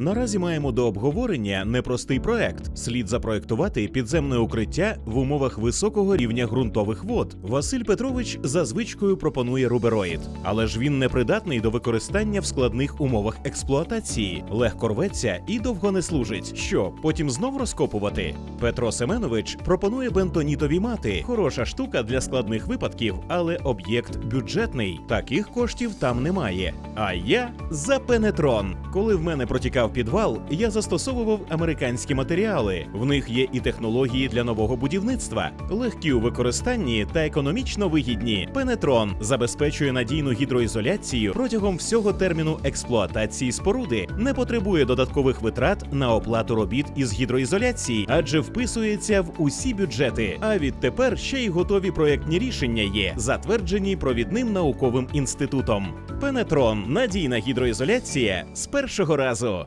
Наразі маємо до обговорення непростий проект. Слід запроектувати підземне укриття в умовах високого рівня ґрунтових вод. Василь Петрович за звичкою пропонує рубероїд, але ж він не придатний до використання в складних умовах експлуатації, легко рветься і довго не служить. Що потім знов розкопувати? Петро Семенович пропонує бентонітові мати. Хороша штука для складних випадків, але об'єкт бюджетний. Таких коштів там немає. А я за пенетрон. Коли в мене протікав підвал, я застосовував американські матеріали. В них є і технології для нового будівництва, легкі у використанні та економічно вигідні. Пенетрон забезпечує надійну гідроізоляцію протягом всього терміну експлуатації споруди, не потребує додаткових витрат на оплату робіт із гідроізоляції, адже вписується в усі бюджети. А відтепер ще й готові проєктні рішення є, затверджені провідним науковим інститутом. Пенетрон надійна гідроізоляція з першого разу.